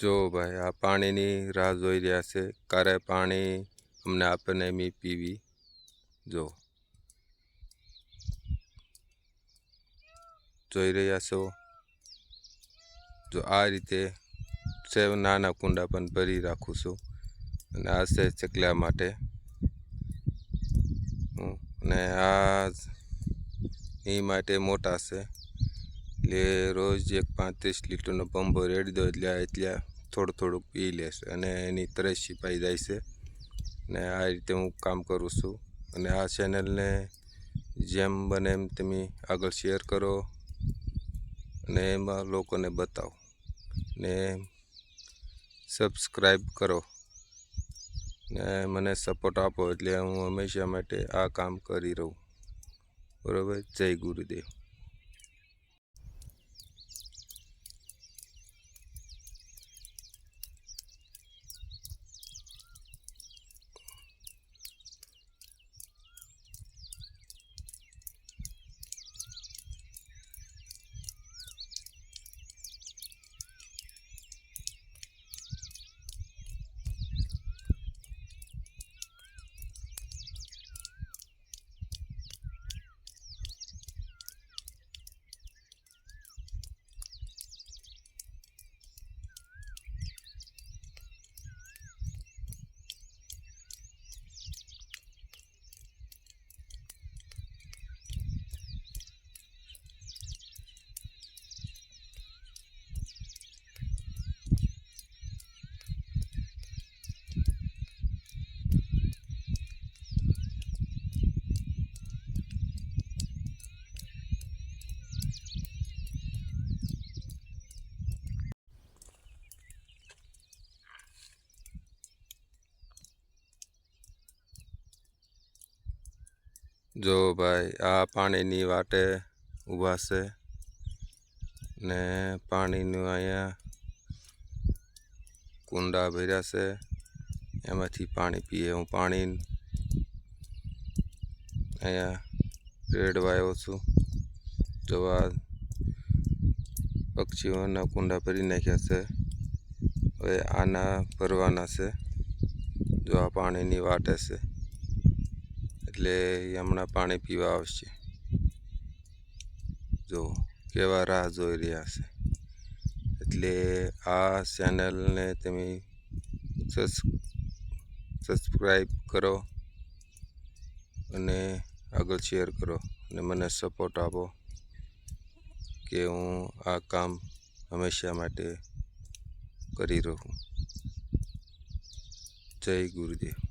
જો ભાઈ, આ પાણીની રાહ જોઈ રહ્યા છે. ક્યારે પાણી અમને આપે ને પીવી. જો. જોઈ રહ્યા છો? જો આ રીતે સેવ નાના કુંડા પણ ભરી રાખું છું અને આ છે ચકલા માટે. અને આ એ માટે મોટા છે. એટલે રોજ એક પાંત્રીસ લીટરનો પંપો રેડી દો એટલે એટલે થોડું થોડુંક પી લેશે અને એની તરસ છીપાઈ જાય છે. ને આ રીતે હું કામ કરું છું. અને આ ચેનલને જેમ બને એમ તમે આગળ શેર કરો અને એમાં લોકોને બતાવો. ને સબસ્ક્રાઈબ કરો. ને મને સપોર્ટ આપો એટલે હું હંમેશા માટે આ કામ કરી રહું. બરાબર? જય ગુરુદેવ. જો ભાઈ, આ પાણીની વાટે ઊભા છે ને પાણીનું અહીંયા કુંડા ભર્યા છે. એમાંથી પાણી પીએ હું પાણી અહીંયા રેડવા આવ્યો છું. જોવા પક્ષીઓના કુંડા ભરી નાખ્યા છે. હવે આના ભરવાના છે. જો આ પાણીની વાટે છે. એટલે હમણાં પાણી પીવા આવશે. જો, કેવા રાહ જોઈ રહ્યા છે. એટલે આ ચેનલને તમે સબસ્ક્રાઈબ કરો અને આગળ શેર કરો અને મને સપોર્ટ આપો કે હું આ કામ હંમેશા માટે કરી રહું. જય ગુરુદેવ.